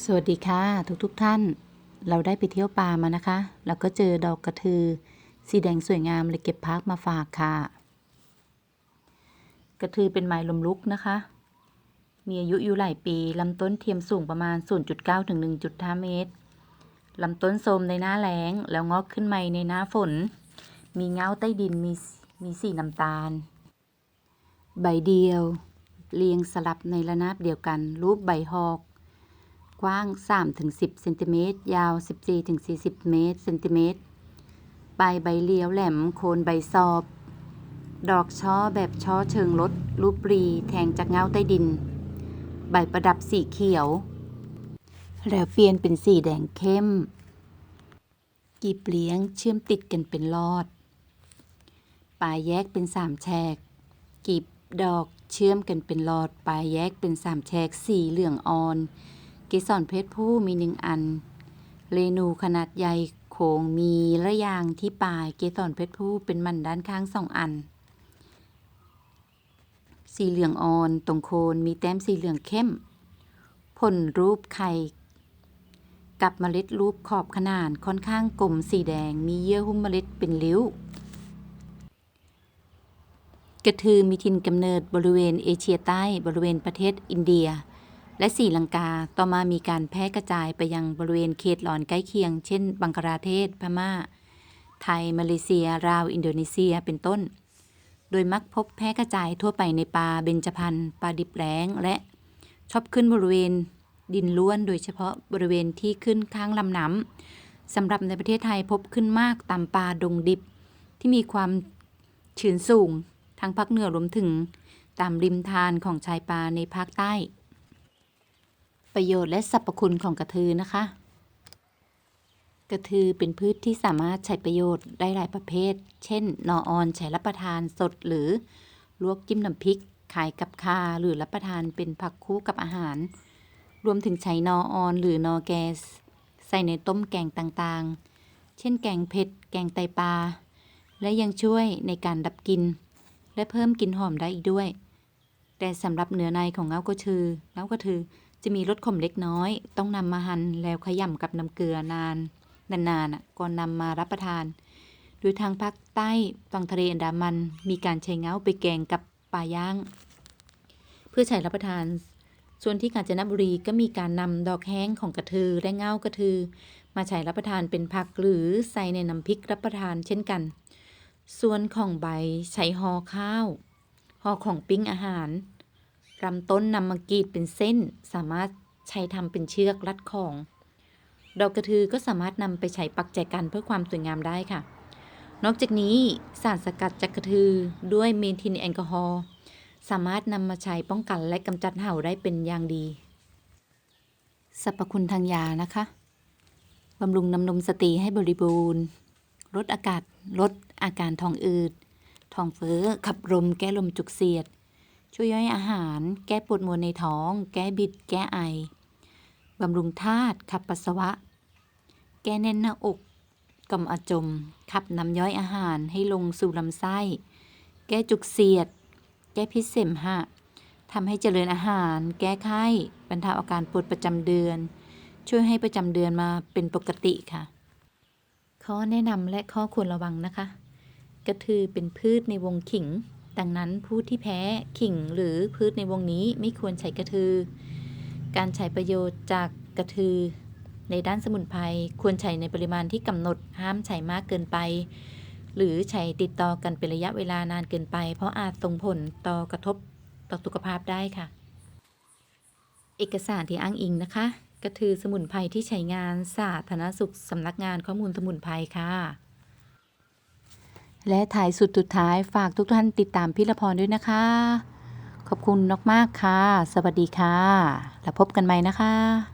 สวัสดีค่ะ ทุกทุกๆท่าน เราได้ไปเที่ยวป่ามานะคะ แล้วก็เจอดอกกระทือ สีแดงสวยงามเลยเก็บพักมาฝากค่ะ กระทือเป็นไม้ลมลุกนะคะ มีอายุอยู่หลายปีลำต้นเทียมสูงประมาณ 0.9ถึง1.5 เมตรลำต้นโทรมในหน้าแล้ง แล้วงอกขึ้นใหม่ในหน้าฝน มีเงาใต้ดินมีมีสีน้ำตาล ใบเดียว เรียงสลับในระนาบเดียวกัน รูปใบหอก กว้าง 3-10 เซนติเมตร ยาว 14-40 เมตรเซนติเมตร ปลายใบเลี้ยวแหลม โคนใบซอบ ดอกช่อแบบช่อเชิงรถรูปปรี แทงจากเงาใต้ดิน ใบประดับสีเขียว แล้วเปลี่ยนเป็นสีแดงเข้ม กีบเลี้ยงเชื่อมติดกันเป็นลอด ปลายแยกเป็นสามแฉก กีบดอกเชื่อมกันเป็นหลอด ปลายแยกเป็นสามแฉกสีเหลืองอ่อน เกสรเพชรผู้มีหนึ่งอัน เรนูขนาดใหญ่โขงมีระยางที่ปลายเกสรเพชรผู้เป็นมันด้านข้างสองอัน สีเหลืองอ่อนตรงโคนมีแต้มสีเหลืองเข้ม ผลรูปไข่กับเมล็ดรูปขอบขนานค่อนข้างกลมสีแดงมีเยื่อหุ้มเมล็ดเป็นริ้ว กระทือมีถิ่นกำเนิดบริเวณเอเชียใต้บริเวณประเทศอินเดีย และศรีลังกาต่อมามีการแพร่กระจายไปยังบริเวณเขตหลอนใกล้เคียง เช่น บังกลาเทศ พม่า ไทย มาเลเซียลาว อินโดนีเซีย เป็นต้น โดยมักพบแพร่กระจายทั่วไปในป่าเบญจพรรณป่าดิบแล้ง และชอบขึ้นบริเวณดินล้วน โดยเฉพาะบริเวณที่ขึ้นข้างลำน้ำสำหรับในประเทศไทยพบขึ้นมากตามป่าดงดิบ ที่มีความชื้นสูงทางภาคเหนือรวมถึงตามริมทานของชายป่าในภาคใต้ ประโยชน์และสรรพคุณของกระทือนะคะ กระทือเป็นพืชที่สามารถใช้ประโยชน์ได้หลายประเภท เช่นนอออนใช้รับประทานสดหรือลวกจิ้มน้ำพริกขายกับคาหรือรับประทานเป็นผักคู่กับอาหาร รวมถึงใช้นอออนหรือนอแกส ใส่ในต้มแกงต่างๆ เช่นแกงเผ็ด แกงไตปลา และยังช่วยในการดับกลิ่นและเพิ่มกลิ่นหอมได้อีกด้วย แต่สำหรับเนื้อในของเงากระทือเงากระทือ จะมีรสขมเล็กน้อย ต้องนำมาหั่นแล้วขยำกับน้ำเกลือนาน นานๆน่ะก่อนนำมารับประทาน โดยทางภาคใต้ฝั่งทะเลอันดามัน มีการใช้เงาไปแกงกับปลาย่าง เพื่อใช้รับประทาน ส่วนที่กาญจนบุรีก็มีการนำดอกแห้งของกระทือและเงากระทือ มาใช้รับประทานเป็นผักหรือใส่ในน้ำพริกรับประทานเช่นกัน ส่วนของใบใช้ห่อข้าวห่อของปิ้งอาหาร ลำต้นนำมากรีดเป็นเส้น สามารถใช้ทำเป็นเชือกรัดของ ดอกกระทือก็สามารถนำไปใช้ปักแจกันเพื่อความสวยงามได้ค่ะ นอกจากนี้สารสกัดจากกระทือด้วยเมทิลแอลกอฮอล์สามารถนำมาใช้ป้องกันและกำจัดเห่าได้เป็นอย่างดีสรรพคุณทางยานะคะบำรุงน้ำนมสตรีให้บริบูรณ์ ลดอากาศลดอาการท้องอืด ท้องเฟ้อขับลมแก้ลมจุกเสียด ช่วยย่อยอาหาร แก้ปวดมวลในท้อง แก้บิด แก้ไอบำรุงธาตุขับปัสสาวะ แก้แน่นหน้าอกกล่อมอจม ขับน้ำย่อยอาหารให้ลงสู่ลำไส้ แก้จุกเสียด แก้พิษเสมหะทำให้เจริญอาหาร แก้ไข้บรรเทาอาการปวดประจำเดือน ช่วยให้ประจำเดือนมาเป็นปกติค่ะ ข้อแนะนำและข้อควรระวังนะคะ กระทือเป็นพืชในวงขิง ดังนั้นผู้ที่แพ้ขิงหรือพืชในวงนี้ไม่ควรใช้กระทือ การใช้ประโยชน์จากกระทือ ในด้านสมุนไพรควรใช้ในปริมาณที่กำหนดห้ามใช้มากเกินไป หรือใช้ติดต่อกันเป็นระยะเวลานานเกินไป เพราะอาจส่งผลต่อกระทบต่อสุขภาพได้ค่ะ เอกสารที่อ้างอิงนะคะ กระทือสมุนไพรที่ใช้งานสาธารณสุขสำนักงานข้อมูลสมุนไพรค่ะ และถ่ายสุดสุดท้ายฝากทุกท่านติดตามพี่ละพรด้วยนะคะ ขอบคุณมากๆค่ะ สวัสดีค่ะ แล้วพบกันใหม่นะคะ